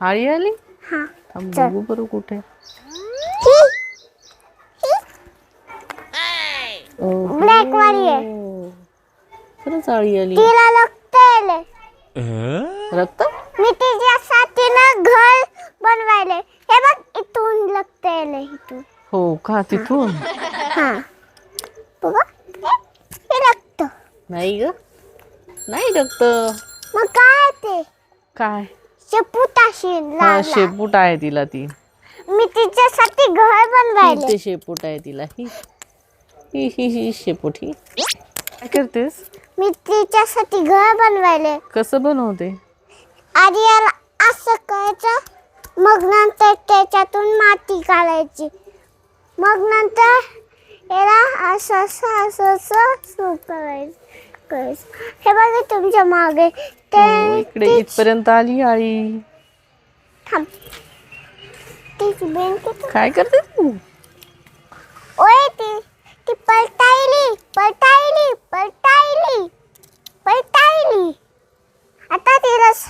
आळी आली? हा. थांब चल. बघू बरं कुठे. ही. ओहो. ब्लॅक वाली आहे. खरंच आळी आली. तिला लागतंय रक्त? मी तिच्यासाठी ना घर बनवायले. हे बघ इथून इथून. हो का? तिथून? हा. बघा. हे लागतं नाही ग. नाही रक्त. मग काय ते? काय? शेपूटाशी हा लाल लाल. शेपूट आहे तिला ती. मी तिच्यासाठी घर बनवायले. ते शेपूट आहे तिला. ही ही ही ही शेपूट ही. काय करतेस? मी तिच्यासाठी घर बनवायले. कसं बनवते? आधी याला असं करायचं. मग नंतर त्याच्यातून माती काढायची. मग नंतर याला असं असं असं असं सुरू करायचं. करायचं हे बघा तुमच्या मागे. हो, ते इकडे इथपर्यंत आली आळी थांब. तिची बेन किती काय करते तू? ओय ती ती पलटायली पलटायली पलटायली पलटायली. आता तिला स-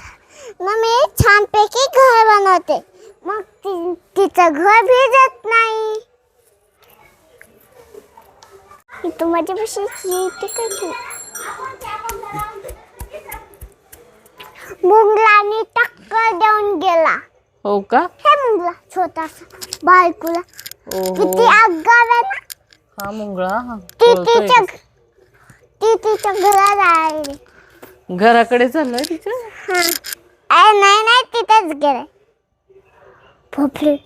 ना मी छानपैकी घर बनवते. मग ती तिचं घर भिजत नाही. ही तू माझ्यापाशी येते का तू? मुंगलाने टक्कर देऊन गेला. हो का? हे मुंगला छोटासा बायकोला. किती ओहो आगाव आहे ना? हा मुंगळा हा. ती कळतोय तिच्या? ती तिच्या घरात आहे घराकडे चाललाय तिच्या? हा. अरे नाही नाही तिथेच गेले भोपळे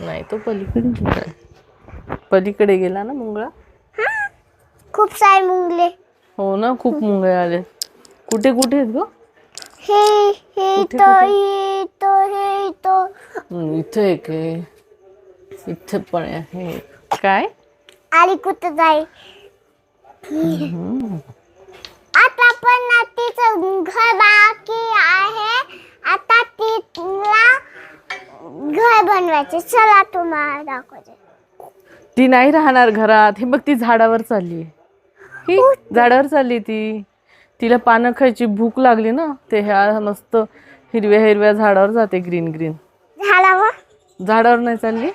नाही तो पलीकडे गेला पलीकडे गेला ना मुंगळा? खूप सारे मुंगले. हो ना खूप मुंगळे आले. कुठे कुठे आहेत ग? हे हे कुठे, तो कुठे? हे तो हे तो. हम्म, इथे एक आहे. इथे पण आहे. काय? आणि कुठं जाईल आता पण ना तिचं घर बाकी आहे. आता तिला घर बनवायचे. चला तुम्हाला दाखवते. ती नाही राहणार घरात. हे बघ ती झाडावर चालली ही झाडावर चालली ती. तिला पानं खायची भूक लागली ना ते ह्या मस्त हिरव्या हिरव्या झाडावर जाते ग्रीन ग्रीन. झाडावर झाडावर नाही चालली?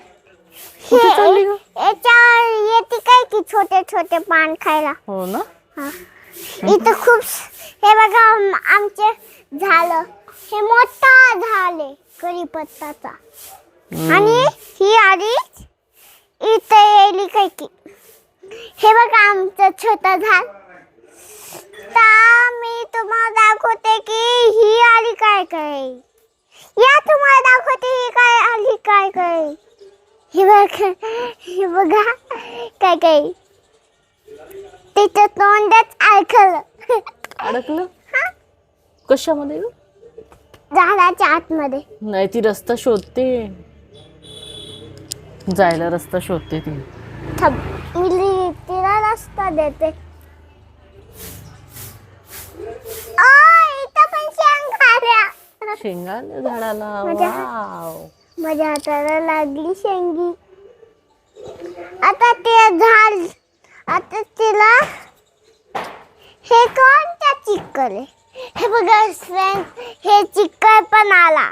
कुठे चालली ग? याच्यावर येते काय की छोटे छोटे पान खायला? हो ना. हा. इथं खूप हे बघा आम- आमचे झालं. हे मोठा झाले कढीपत्ताचा आणि ही आधी इथं येली काय की हे बघा आमचं छोटं झाड. मी तुम्हाला दाखवते की ही आली काय काय? या तुम्हाला दाखवते ही काय आली काय काय? हे बघा हे बघा काय काय? तिचं तोंडच ऐकलं अडकलं? कशामध्ये ग? झाडाच्या आतमध्ये. नाही ती रस्ता शोधते. जायला रस्ता शोधते ती. थांब. देते. शेंग झाडाला वाव. माझ्या हाताला लागली शेंगी. आता ते झाड आता तिला हे कोणत्या चिक्कल आहे? हे बघा फ्रेंड हे चिक्कल पण आला.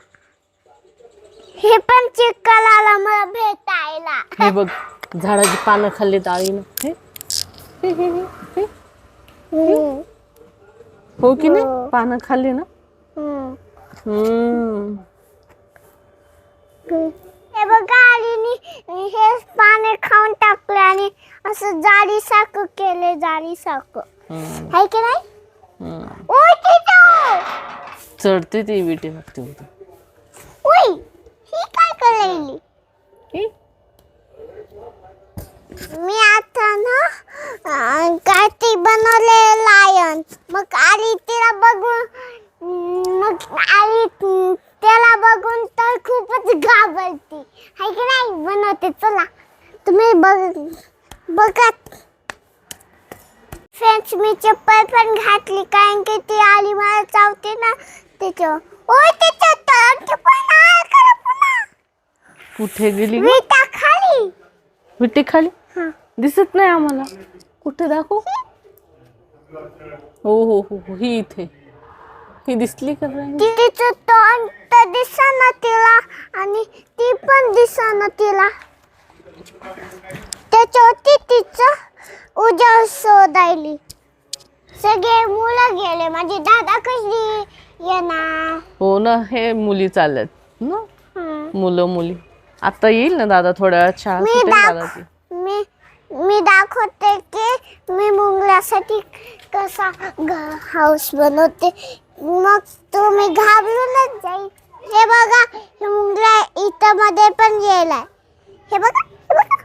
हे पण चिक्कल आला मला भेटायला. हे बघ झाडाची पानं खाल्ली आळीनं हे हे, की. नाही? पानं खाल्ली ना? हे बघा आलीनी हे पाने खाऊन टाकले आणि असं जाडी सारखं केले जाडी सारखं हम्म, आहे की नाही. ओय तिथं! चढते ती विटे होती ओय ही काय करायली? हे, मी आता ना काय ते बनवले लायन मग आली तिला बघून मग आली त्याला बघून तर खूपच घाबरती. आहे की नाही? बनवते चला. तुम्ही बघ बघत फ्रेंड्स मी चप्पल पण घातली कारण की ती आली मला चावते ना. त्याच्या ओय त्याच्या पण कुठे गेली? विटा खाली. विटे खाली? दिसत नाही आम्हाला. कुठे दाखव. हो हो हो हो ही इथे. ही दिसली का नाही? ती तिचं तोंड तर दिसना तिला आणि ती पण दिसना तिला. त्याच्यावरती तिचं उजाळ शोधायली. सगळे मुलं गेले. माझी दादा कशी येणार? हो ना हे मुली चालल्यात ना? हं. मुलं मुली. आता येईल ना दादा थोड्या वेळात? शाळा मी सुटेल दाख मी दाखवते की मी मुंगल्यासाठी कसा हाऊस बनवते. मग तुम्ही घाबरूनच जाईल. हे बघा हे मुंगला इथं मध्ये पण गेलाय. हे बघा हे बघा.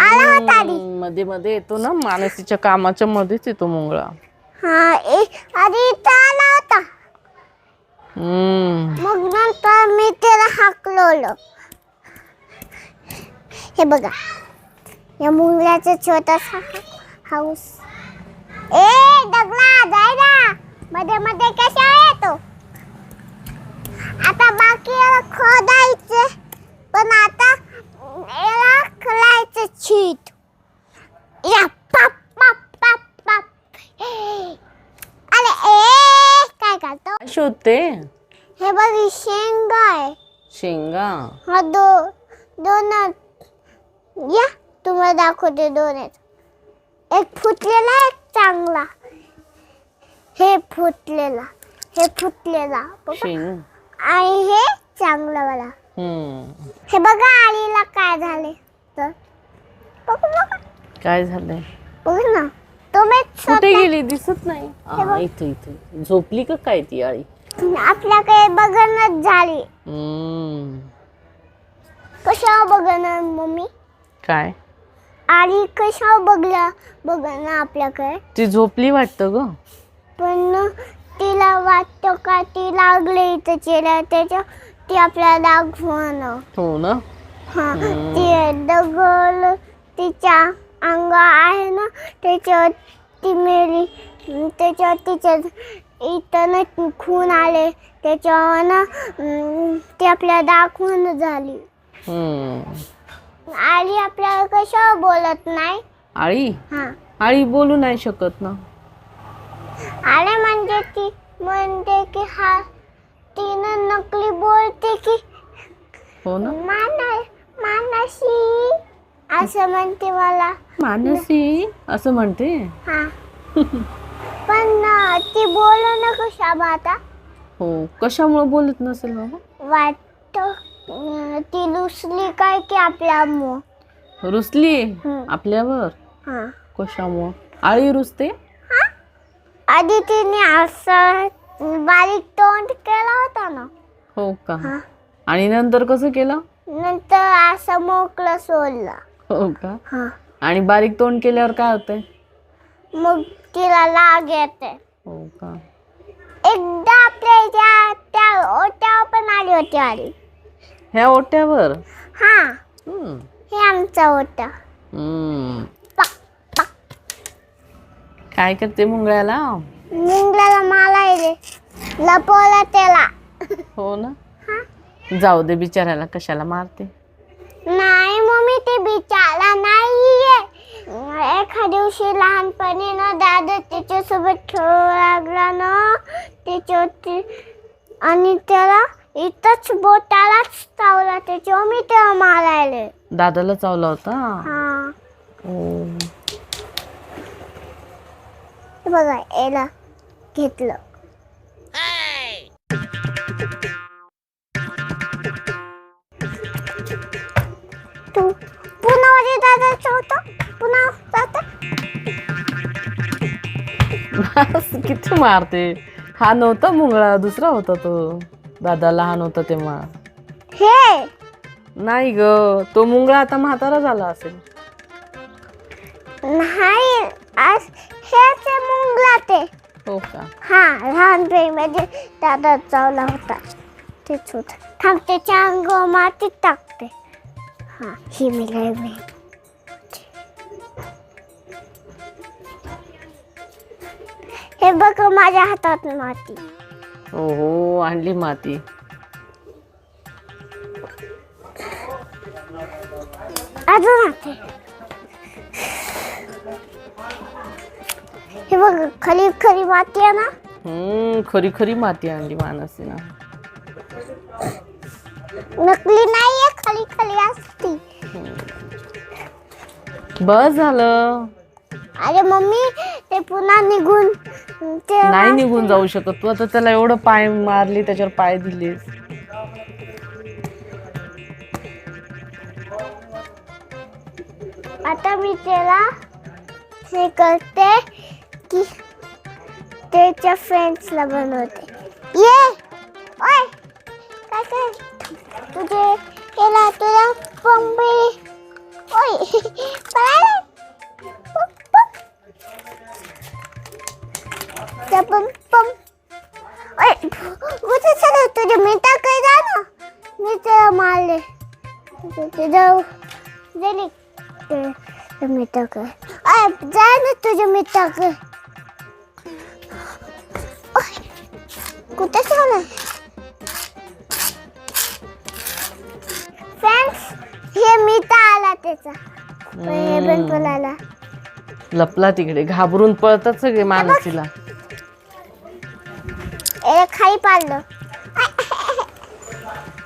आला होता आधी हम्म, मध्ये मध्ये येतो ना मानसीच्या कामाच्या मध्येच येतो मुंगळा हा ए- आधी इथं आला होता. हम्म. मग नंतर मी त्याला हाकलवलं. हे बघा. या मुंगल्याचा छोटासा हाऊस ए दगला जाय ना मध्ये मध्ये कशा येतो आता बाकी खोदायचं पण आता याला खोलायचं छीट या पाप पाप पाप पाप. अरे ए काय करतो? शोधते? हे बघ ही शेंगा आहे. शेंगा? हा दो दोन या. तुम्हाला दाखवते दोन आहेत. एक फुटलेला एक चांगला. हे फुटलेला हे फुटलेला बघा. शेंग. आणि हे चांगला वाला हम्म. हे बघा आलीला काय झाले. तर बघू बघा. काय झालंय? बघ ना. तुम्ही कुठे गेली? दिसत नाही. हा इथे इथे. झोपली का काय ती आळी? आपल्याकडे बघणच झाली. हम्म. कशा बघणार मम्मी? काय? आली कशा बघला बघणार आपल्याकडे. ती झोपली वाटतं ग. पण तिला वाटतं का ती लागले इथं चेहरा त्याच्या ती आपल्याला दाखवणं हो ना? हा ती दगल तिच्या अंग आहे ना त्याच्यावर ती मेली. त्याच्यावर तिच्या इथं ना खून आले त्याच्यावर ना अं, ती आपल्याला दाखवणं झाली. हम्म. आली आपल्याला कशावर बोलत नाही? आळी? हा. आळी बोलू नाही शकत ना. अरे म्हणजे ती म्हणते की हा तिनं नकली बोलते की हो ना. माना मानसी असं म्हणते मला. मानसी असं म्हणते? हा. पण अं, ती बोल ना कशा आता. हो कशामुळे बोलत नसेल बाबा? वाटत ती लुसली काय की आपल्या मो रुसली. आपल्यावर? हा. कशामुळं? आळी रुसते? आधी तिने असं बारीक तोंड केला होता ना. हो का? हा. आणि नंतर कसं केलं? नंतर असं मोकळं सोडलं. हो का? हा. आणि बारीक तोंड केल्यावर काय होतंय? मग तिला लाग येते. हो का? एकदा आपल्या त्या ओट्यावर पण आली होती आली ह्या ओट्यावर? हा. हम्म. हे आमचा ओटा. हम्म. काय करते मुंगळ्याला? मुंगल्याला मला येते लपवला त्याला. हो ना? हा. जाऊ दे बिचाऱ्याला कशाला मारते? नाही मम्मी ते बिचारा नाहीये. एका दिवशी लहानपणी ना दादा त्याच्यासोबत खेळू लागला ना त्याच्यावरती आणि त्याला इथंच बोटालाच चावला त्याच्यावर मी त्याला मारायले. दादाला चावला होता? हा. हे बघा याला घेतलं. तू पुन्हा माझ्या दादाचं होतं पुन्हा किती मारते. हा नव्हता मुंगळा दुसरा होता तो. दादा लहान होता तेव्हा. हे! नाही ग तो मुंगळा आता म्हातारा झाला असेल. नाही आज हेच आहे मुंगला ते. हो का? हा लहानपणी म्हणजे दादा चावला होता. तेच होत. थांब त्याच्या अंग मातीत टाकते. हा ही मी मी हे बघ माझ्या हातात माती. हो हो आणली माती. अजून हे बघ खाली खरी माती आहे ना? हम्म खरी खरी माती आणली मानसीनं नकली नाहीये खाली खाली असती. बस झालं. अरे मम्मी ते पुन्हा निघून नाही निघून जाऊ शकत. तू आता त्याला एवढं पाय मारली त्याच्यावर पाय दिलेस आता मी त्याला हे करते की त्याच्या फ्रेंड्सला बनवते. ये! ओय! काय काय? तुझे केला तुला पंपे ओय! पळाला! पम तुझे मिठा काय जा ना मी त्याला मारले तुझं झाली ते मिठा कर अय जा ना तुझे मिठा कर कुठे चालू फ्रेंड्स हे मिठा आला त्याचा हे पण पळाला लपला तिकडे घाबरून पळतात सगळे मानसीला ए खाली पाडलं.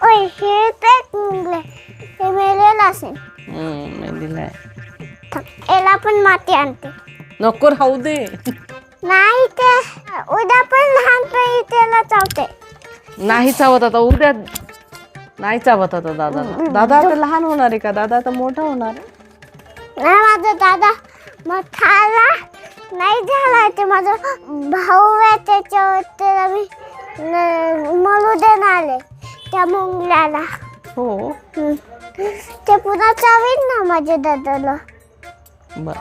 ओय हे ते हे मेलेलं असेल. थांब, याला पण माती आणते. नको राहू दे. नाही ते उद्या पण लहानपणी त्याला चावते. नाही चावत आता उद्या नाही चावत आता दादा. दादा आता लहान होणार आहे का? दादा आता मोठा होणार नाही माझा दादा मोठाला नाही झाला ते माझा. भाऊ आहे त्याच्यावर त्याला मी न- आले त्या मुंगल्याला हो? हम्म. ते पुन्हा चावीन ना माझ्या दादाला. बर.